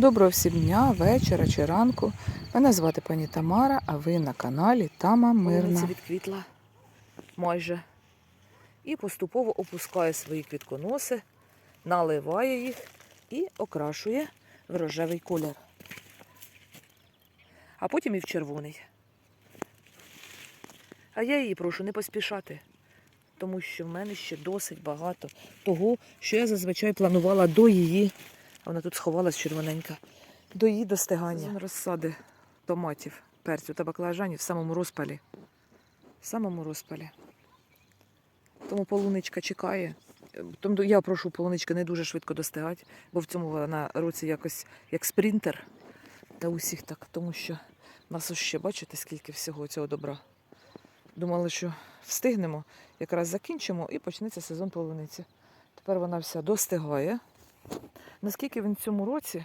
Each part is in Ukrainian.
Доброго всім дня, вечора чи ранку. Мене звати пані Тамара, а ви на каналі Тама Мирна. Відквітла майже. І поступово опускає свої квітконоси, наливає їх і окрашує в рожевий колір. А потім і в червоний. А я її прошу не поспішати, тому що в мене ще досить багато того, що я зазвичай планувала до її, вона тут сховалась червоненька, до її достигання. Розсади томатів, перцю та баклажанів в самому розпалі. В самому розпалі. Тому полуничка чекає. Тому я прошу полунички не дуже швидко достигати, бо в цьому вона році якось як спринтер. Та усіх так, тому що нас ще бачите, скільки всього цього добра. Думали, що встигнемо, якраз закінчимо і почнеться сезон полуниці. Тепер вона вся достигає. Наскільки він в цьому році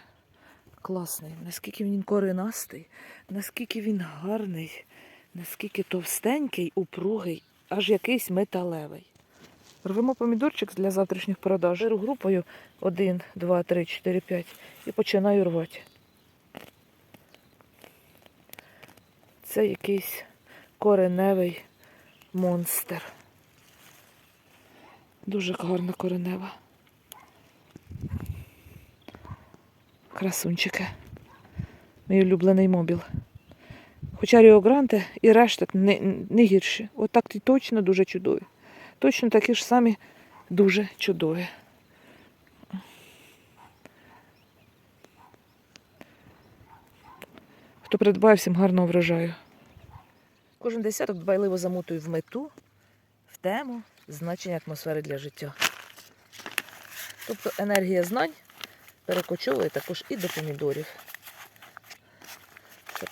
класний, наскільки він коренастий, наскільки він гарний, наскільки товстенький, упругий, аж якийсь металевий. Рвемо помідорчик для завтрашніх продаж. Беру групою 1, 2, 3, 4, 5 і починаю рвати. Це якийсь кореневий монстр. Дуже гарна коренева. Красунчики. Мій улюблений мобіл. Хоча Ріо Гранте і решта не, не гірші. Отак ті точно дуже чудові. Точно такі ж самі дуже чудові. Хто придбає всім гарного врожаю. Кожен десяток дбайливо замотую в мету, в тему, значення атмосфери для життя. Тобто енергія знань перекочовує також і до помідорів.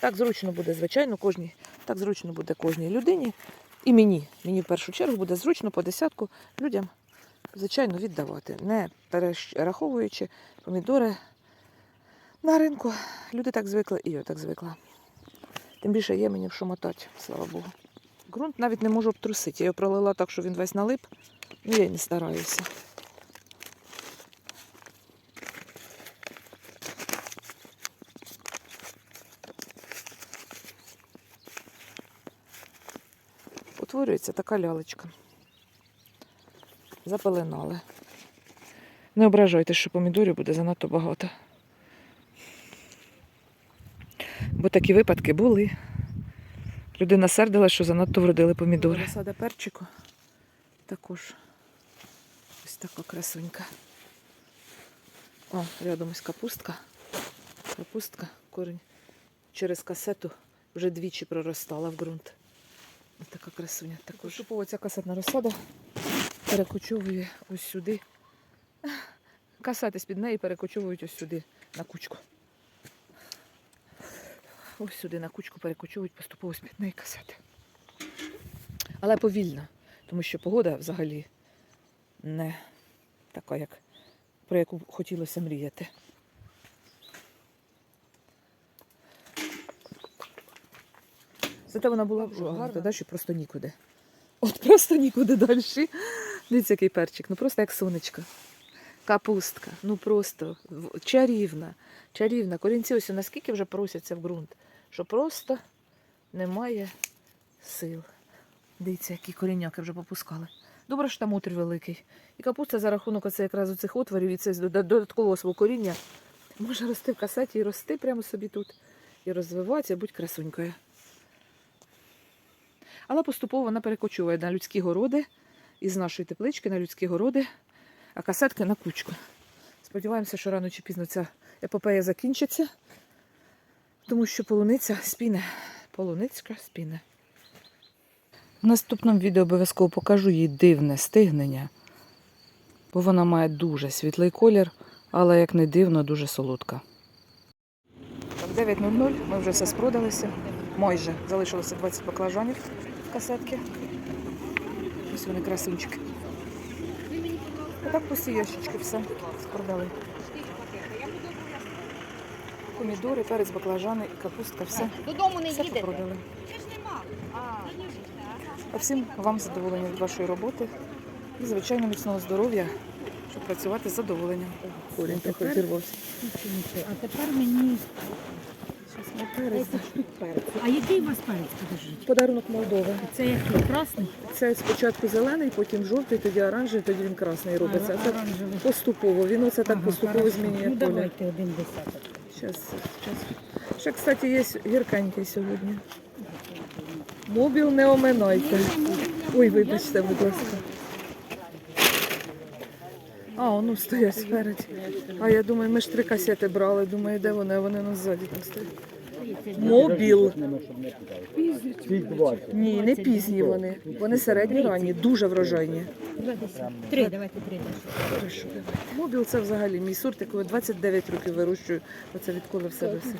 Так зручно буде, звичайно, кожній, так зручно буде кожній людині. І мені. Мені в першу чергу буде зручно по десятку людям, звичайно, віддавати, не перераховуючи помідори на ринку. Люди так звикли, і я так звикла. Тим більше є мені в що мотати, слава Богу. Ґрунт навіть не можу обтрусити. Я його пролила так, що він весь налип. Ну, я й не стараюся. Утворюється така лялечка. Запеленали. Не ображайте, що помідорів буде занадто багато. Бо такі випадки були. Людина сердила, що занадто вродили помідори. Розсада перчику також ось така красунька. О, рядом ось капустка. Капустка, корінь через касету вже двічі проростала в ґрунт. Така красуня. Також Поступово ця касетна розсада перекочовує ось сюди. Касети з-під неї перекочовують ось сюди на кучку. Ось сюди на кучку перекочовують поступово з-під неї касети. Але повільно, тому що погода взагалі не така, як про яку хотілося мріяти. Зате вона була б гарна, далі просто нікуди. От просто нікуди далі. Дивіться, який перчик, ну просто як сонечко. Капустка, ну просто чарівна, чарівна. Корінці ось наскільки вже просяться в ґрунт, що просто немає сил. Дивіться, які корінняки вже попускали. Добре, що там отвір великий. І капуста за рахунок оце якраз оцих отворів і це дода- додаткового свого коріння може рости в касеті і рости прямо собі тут. І розвиватися, будь красунькою. Але поступово вона перекочує на людські городи із нашої теплички на людські городи, а касетки на кучку. Сподіваємося, що рано чи пізно ця епопея закінчиться, тому що полуниця спіне. Полуницька спіне. В наступному відео обов'язково покажу їй дивне стигнення, бо вона має дуже світлий колір, але, як не дивно, дуже солодка. Так, 9.00, ми вже все спродалися. Майже залишилося 20 баклажанів касетки. Ось вони красунчики. Отак пусті ящички все спродали. Помідори, перець, баклажани і капустка, все, Додому не все нема. А, всім вам задоволення від вашої роботи і, звичайно, міцного здоров'я, щоб працювати з задоволенням. Корінь трохи зірвався. А тепер мені 10 штук перцю. А який у вас перець, подождіть? Подарунок Молдови. Це який? Красний? Це спочатку зелений, потім жовтий, тоді оранжевий, тоді він красний робиться. А це оранжевий. поступово. Він оце так Ага, поступово хорошо. змінює Ну колір. давайте один десяток. Щас, щас. Ще, кстати, є гіркенький сьогодні. Мобіл не оминайте. Ой, вибачте, будь ласка. А, ну стоять спереді. А я думаю, ми ж три касети брали. Думаю, де вони, а вони нас ззаді там стоять. Мобіл. Ні, не пізні вони. Вони середні ранні, дуже врожайні. Три, давайте три. Хорошо. Мобіл це взагалі мій сорт, якого 29 років вирощую. Оце відколи в себе все.